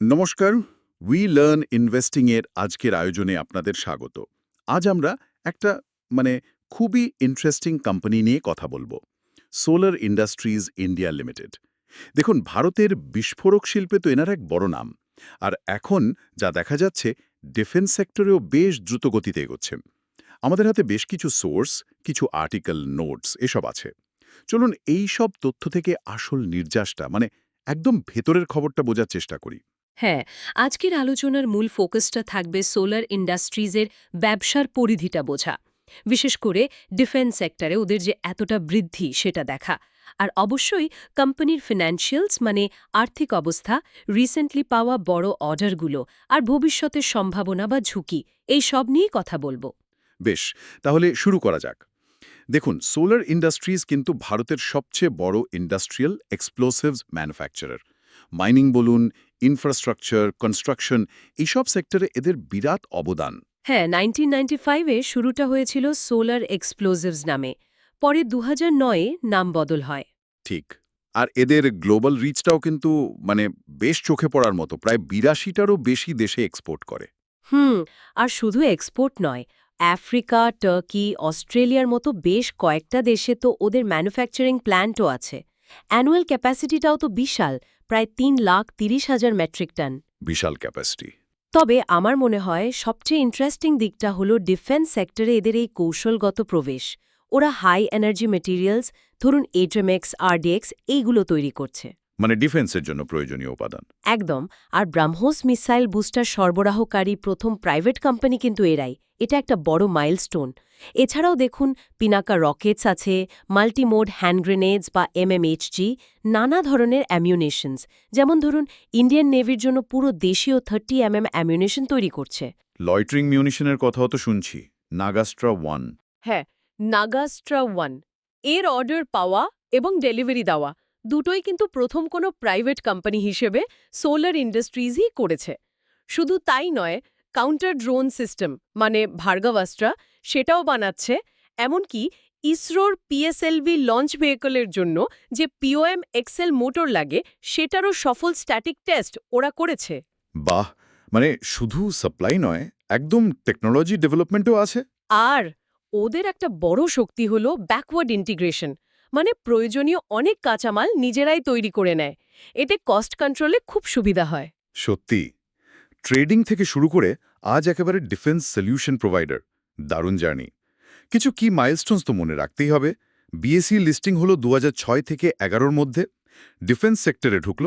নমস্কার we learn investing এর আজকের আয়োজনে আপনাদের স্বাগত। আজ আমরা একটা মানে খুবই ইন্টারেস্টিং কোম্পানি নিয়ে কথা বলব। সোলার ইন্ডাস্ট্রিজ ইন্ডিয়া লিমিটেড দেখুন, ভারতের বিস্ফোরক শিল্পে তো এনার এক বড় নাম। আর এখন যা দেখা যাচ্ছে ডিফেন্স সেক্টরেও বেশ দ্রুত গতিতে এগোচ্ছে। আমাদের হাতে বেশ কিছু সোর্স কিছু আর্টিকেল নোটস এসব আছে। চলুন, এই সব তথ্য থেকে আসল নির্যাসটা মানে একদম ভেতরের খবরটা বোঝার চেষ্টা করি। হ্যাঁ আজকের আলোচনার মূল ফোকাসটা থাকবে সোলার ইন্ডাস্ট্রিজের ব্যবসার পরিধিটা বোঝা। বিশেষ করে ডিফেন্স সেক্টরে ওদের যে এতটা বৃদ্ধি সেটা দেখা। আর অবশ্যই কোম্পানির ফিনান্সিয়ালস মানে আর্থিক অবস্থা, রিসেন্টলি পাওয়া বড় অর্ডারগুলো আর ভবিষ্যতের সম্ভাবনা বা ঝুঁকি, এই সব নিয়েই কথা বলব। বেশ, তাহলে শুরু করা যাক। দেখুন, সোলার ইন্ডাস্ট্রিজ কিন্তু ভারতের সবচেয়ে বড় ইন্ডাস্ট্রিয়াল এক্সপ্লোসিভস ম্যানুফ্যাকচারার। মাইনিং বলুন ইনফ্রাস্ট্রাকচার কনস্ট্রাকশন এইসব সেক্টরে এদের বিরাট অবদান। হ্যাঁ নাইনটিন এ শুরুটা হয়েছিল সোলার এক্সপ্লোজিভস নামে। পরে দু নয়ে নাম বদল হয়। ঠিক। আর এদের গ্লোবাল রিচটাও কিন্তু মানে বেশ চোখে পড়ার মতো প্রায় বিরাশিটারও বেশি দেশে এক্সপোর্ট করে। হুম আর শুধু এক্সপোর্ট নয় আফ্রিকা টার্কি অস্ট্রেলিয়ার মতো বেশ কয়েকটা দেশে তো ওদের ম্যানুফ্যাকচারিং প্ল্যান্টও আছে। অ্যানুয়াল ক্যাপাসিটিটাও তো বিশাল প্রায় তিন লাখ তিরিশ হাজার মেট্রিক টন। বিশাল ক্যাপাসিটি তবে আমার মনে হয় সবচেয়ে ইন্টারেস্টিং দিকটা হল ডিফেন্স সেক্টরে এদের এই কৌশলগত প্রবেশ। ওরা হাই এনার্জি মেটেরিয়ালস ধরুন এইট্রেমেক্স আরডিএক্স এইগুলো তৈরি করছে। মানে ডিফেন্সের জন্য প্রয়োজনীয় উপাদান। একদম। আর ব্রাহ্মোস মিসাইল বুস্টার সরবরাহকারী প্রথম প্রাইভেট কোম্পানি কিন্তু এরাই। এটা একটা বড় মাইলস্টোন। এছাড়াও দেখুন পিনাকা রকেটস আছে মাল্টিমোড হ্যান্ড গ্রেনেডস বা এমএমএইচজি নানা ধরনের অ্যামিউনেশনস। যেমন ধরুন ইন্ডিয়ান নেভির জন্য পুরো দেশীয় থার্টি এমএম অ্যামিউনেশন তৈরি করছে। লয়ট্রিং মিউনিশনের কথাও তো শুনছি। নাগাস্ট্রা ওয়ান। হ্যাঁ নাগাস্ট্রা ওয়ান। এর অর্ডার পাওয়া এবং ডেলিভারি দেওয়া। দুটোই কিন্তু প্রথম কোনো প্রাইভেট কোম্পানি হিসেবে সোলার ইন্ডাস্ট্রিজই করেছে। শুধু তাই নয় কাউন্টার ড্রোন সিস্টেম মানে ভার্গাভাস্ট্রা সেটাও বানাচ্ছে এমনকি ইসরোর পিএসএলভি লঞ্চ ভেহিকলের জন্য যে পিওএম এক্সেল মোটর লাগে সেটারও সফল স্ট্যাটিক টেস্ট ওরা করেছে। বাহ! মানে শুধু সাপ্লাই নয় একদম টেকনোলজি ডেভেলপমেন্টও আছে। আর ওদের একটা বড় শক্তি হল ব্যাকওয়ার্ড ইন্টিগ্রেশন মানে প্রয়োজনীয় অনেক কাঁচামাল নিজেরাই তৈরি করে নেয়। এতে কস্ট কন্ট্রোলে খুব সুবিধা হয়। সত্যি। ট্রেডিং থেকে শুরু করে আজ একেবারে ডিফেন্স সলিউশন প্রোভাইডার দারুণ জার্নি। কিছু কি মাইলস্টোনস তো মনে রাখতেই হবে। বিএসসি লিস্টিং হলো দুহাজার ছয় থেকে এগারোর মধ্যে। ডিফেন্স সেক্টরে ঢুকল।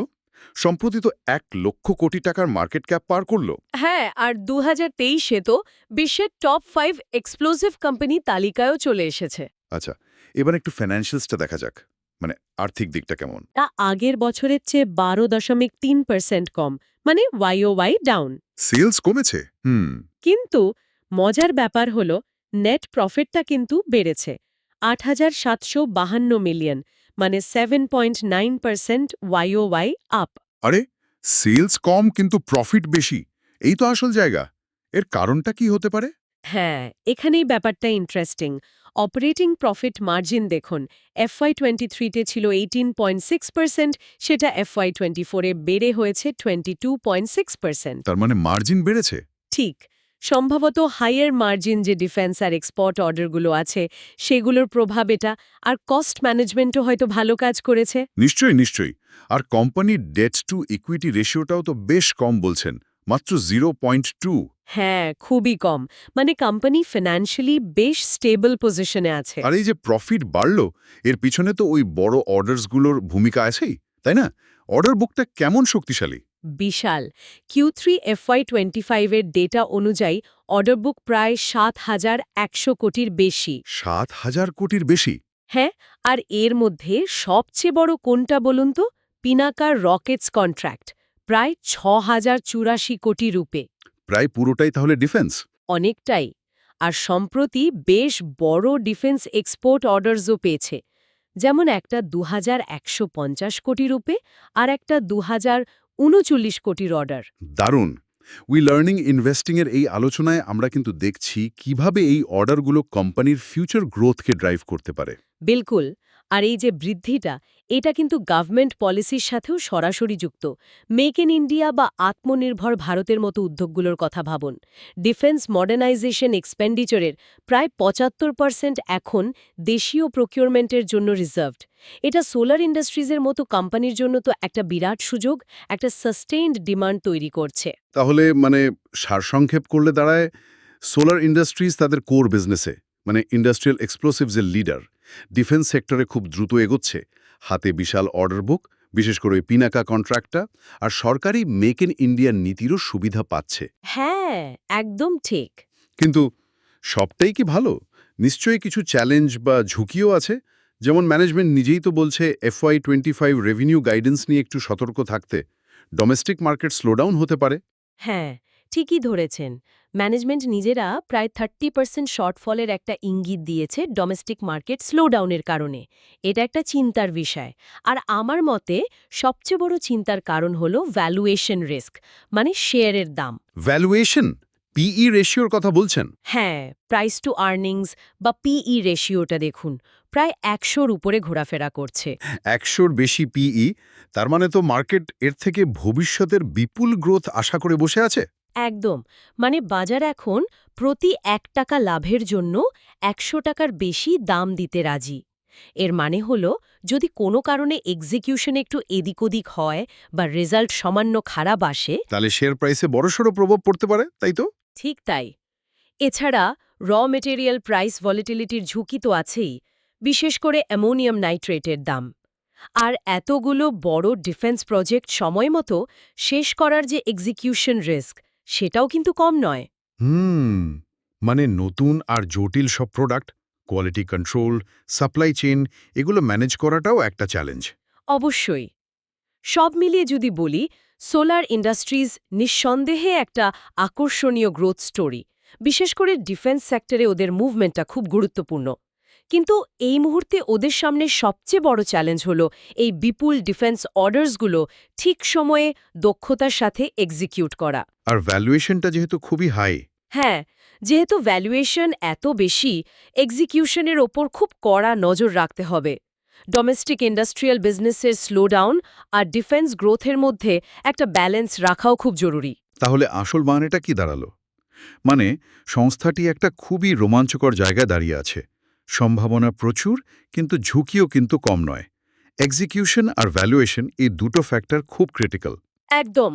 সম্প্রতি তো এক লক্ষ কোটি টাকার মার্কেট ক্যাপ পার করল। হ্যাঁ আর দু হাজার তেইশে তো বিশ্বের টপ ফাইভ এক্সপ্লোসিভ কোম্পানি তালিকায়ও চলে এসেছে। আচ্ছা এবার একটু ফিনান্সিয়ালসটা দেখা যাক মানে আর্থিক দিকটা কেমন? তা আগের বছরের চেয়ে বারো দশমিক তিন পার্সেন্ট কম মানে ওয়াইও ওয়াই ডাউন সেলস কমেছে? হুম। কিন্তু মজার ব্যাপার হল নেট প্রফিটটা কিন্তু বেড়েছে। আট হাজার সাতশো বাহান্ন মিলিয়ন মানে seven point nine percent Y O Y up আরে সেলস কম কিন্তু প্রফিট বেশি এই তো আসল জায়গা। এর কারণটা কি হতে পারে? হ্যাঁ এখানেই ব্যাপারটা ইন্টারেস্টিং অপারেটিং প্রফিট মার্জিন দেখুন এফআই টোয়েন্টি থ্রিতে ছিল এইটিন পয়েন্ট সিক্স পার্সেন্ট সেটা এফআই টোয়েন্টি ফোরে বেড়ে হয়েছে twenty two point six percent. তার মানে মার্জিন বেড়েছে? ঠিক সম্ভবত হাইয়ার মার্জিন যে ডিফেন্স আর এক্সপোর্ট অর্ডারগুলো আছে সেগুলোর প্রভাব এটা আর কস্ট ম্যানেজমেন্টও হয়তো ভালো কাজ করেছে। নিশ্চয়ই নিশ্চয়ই আর কোম্পানির ডেট টু ইকুইটি রেশিওটাও তো বেশ কম বলছেন। মাত্র জিরো পয়েন্ট টু। হ্যাঁ খুবই কম। মানে কোম্পানি ফিনান্সিয়ালি বেশ স্টেবল পজিশনে আছে। আর এই যে প্রফিট বাড়লো এর পিছনে তো ওই বড় অর্ডারসগুলোর ভূমিকা আছেই তাই না? অর্ডার বুকটা কেমন শক্তিশালী? বিশাল। কিউ থ্রি এফআই টোয়েন্টি ফাইভের ডেটা অনুযায়ী অর্ডার বুক প্রায় সাত হাজার একশো কোটির বেশি। সাত হাজার কোটির বেশি? হ্যাঁ আর এর মধ্যে সবচেয়ে বড় কোনটা বলুন তো? পিনাকার রকেটস কন্ট্রাক্ট প্রায় ছ হাজার চুরাশি কোটি রূপে। প্রায় পুরোটাই তাহলে ডিফেন্স? অনেকটাই। আর সম্প্রতি বেশ বড় ডিফেন্স এক্সপোর্ট অর্ডারসও পেয়েছে। যেমন একটা দু হাজার একশো পঞ্চাশ কোটি রূপে আর একটা দু উনচল্লিশ কোটির অর্ডার। দারুণ! উই লার্নিং ইনভেস্টিংয়ের এই আলোচনায় আমরা কিন্তু দেখছি কীভাবে এই অর্ডারগুলো কোম্পানির ফিউচার গ্রোথকে ড্রাইভ করতে পারে। বিলকুল! আর এই যে বৃদ্ধিটা, এটা কিন্তু গভর্নমেন্ট পলিসির সাথেও সরাসরি যুক্ত। মেক ইন ইন্ডিয়া বা আত্মনির্ভর ভারতের মতো উদ্যোগগুলোর কথা ভাবুন। ডিফেন্স মডার্নাইজেশন এক্সপেন্ডিচারের প্রায় পঁচাত্তর পার্সেন্ট এখন দেশীয় প্রকিউরমেন্টের জন্য রিজার্ভড এটা সোলার ইন্ডাস্ট্রিজের মতো কোম্পানির জন্য তো একটা বিরাট সুযোগ, একটা সাস্টেইনড ডিমান্ড তৈরি করছে। তাহলে মানে সারসংক্ষেপ করলে দাঁড়ায় সোলার ইন্ডাস্ট্রিজ তাদের কোর বিজনেসে মানে ইন্ডাস্ট্রিয়াল এক্সপ্লোসিভসের লিডার ডিফেন্স সেক্টরে খুব দ্রুত এগোচ্ছে। হাতে বিশাল অর্ডার বুক বিশেষ করে পিনাকা কন্ট্রাক্টটা আর সরকারি মেক ইন ইন্ডিয়ার নীতিরও সুবিধা পাচ্ছে। হ্যাঁ একদম ঠিক। কিন্তু সবটাই কি ভালো? নিশ্চয়ই কিছু চ্যালেঞ্জ বা ঝুঁকিও আছে। যেমন ম্যানেজমেন্ট নিজেই তো বলছে FY twenty five revenue guidance নিয়ে একটু সতর্ক থাকতে। ডোমেস্টিক মার্কেট স্লোডাউন হতে পারে। হ্যাঁ ঠিকই ধরেছেন। ম্যানেজমেন্ট নিজেরা প্রায় থার্টি পার্সেন্ট শর্টফলের একটা ইঙ্গিত দিয়েছে ডোমেস্টিক মার্কেট স্লোডাউনের কারণে। এটা একটা চিন্তার বিষয়। আর আমার মতে সবচেয়ে বড় চিন্তার কারণ হল ভ্যালুয়েশন রিস্ক মানে শেয়ারের দাম। ভ্যালুয়েশন পিই রেশিওর কথা বলছেন? হ্যাঁ প্রাইস টু আর্নিংস বা পিই রেশিওটা দেখুন। প্রায় একশোর উপরে ঘোরাফেরা করছে। একশোর বেশি পিই তার মানে তো মার্কেট এর থেকে ভবিষ্যতের বিপুল গ্রোথ আশা করে বসে আছে? একদম। মানে বাজার এখন প্রতি এক টাকা লাভের জন্য একশো টাকার বেশি দাম দিতে রাজি। এর মানে হল যদি কোনো কারণে এক্সিকিউশন একটু এদিক ওদিক হয় বা রেজাল্ট সামান্য খারাপ আসে তাহলে শেয়ার প্রাইসে বড়সড় প্রভাব পড়তে পারে তাই তো? ঠিক তাই। এছাড়া র মেটেরিয়াল প্রাইস ভলিটিলিটির ঝুঁকি তো আছেই বিশেষ করে অ্যামোনিয়াম নাইট্রেটের দাম। আর এতগুলো বড় ডিফেন্স প্রজেক্ট সময় মতো শেষ করার যে এক্সিকিউশন রিস্ক সেটাও কিন্তু কম নয়। হুম মানে নতুন আর জটিল সব product quality control supply chain এগুলো ম্যানেজ করাটাও একটা চ্যালেঞ্জ অবশ্যই। সব মিলিয়ে যদি বলি সোলার ইন্ডাস্ট্রিজ নিঃসন্দেহে একটা আকর্ষণীয় গ্রোথ স্টোরি বিশেষ করে ডিফেন্স সেক্টরে ওদের মুভমেন্টটা খুব গুরুত্বপূর্ণ। কিন্তু এই মুহূর্তে ওদের সামনে সবচেয়ে বড় চ্যালেঞ্জ হলো এই বিপুল ডিফেন্স অর্ডার্সগুলো ঠিক সময়ে দক্ষতার সাথে এক্সিকিউট করা। আর ভ্যালুয়েশনটা যেহেতু খুবই হাই হ্যাঁ যেহেতু ভ্যালুয়েশন এত বেশি এক্সিকিউশনের ওপর খুব কড়া নজর রাখতে হবে। ডোমেস্টিক ইন্ডাস্ট্রিয়াল বিজনেসের স্লোডাউন আর ডিফেন্স গ্রোথের মধ্যে একটা ব্যালেন্স রাখাও খুব জরুরি। তাহলে আসল মানেটা কি দাঁড়াল? মানে সংস্থাটি একটা খুবই রোমাঞ্চকর জায়গায় দাঁড়িয়ে আছে। সম্ভাবনা প্রচুর কিন্তু ঝুঁকিও কিন্তু কম নয়। এক্সিকিউশন আর ভ্যালুয়েশন এই দুটো ফ্যাক্টর খুব ক্রিটিক্যাল একদম।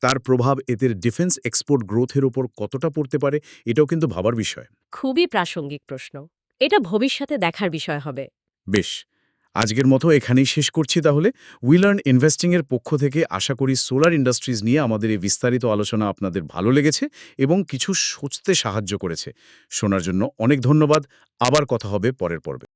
তার প্রভাব এদের ডিফেন্স এক্সপোর্ট গ্রোথের ওপর কতটা পড়তে পারে এটাও কিন্তু ভাবার বিষয়। খুবই প্রাসঙ্গিক প্রশ্ন। এটা ভবিষ্যতে দেখার বিষয় হবে। বেশ আজকের মতো এখানেই শেষ করছি তাহলে। উইলার্ন ইনভেস্টিংয়ের পক্ষ থেকে আশা করি সোলার ইন্ডাস্ট্রিজ নিয়ে আমাদের এই বিস্তারিত আলোচনা আপনাদের ভালো লেগেছে এবং কিছু সোচতে সাহায্য করেছে। শোনার জন্য অনেক ধন্যবাদ। আবার কথা হবে পরের পর্বে।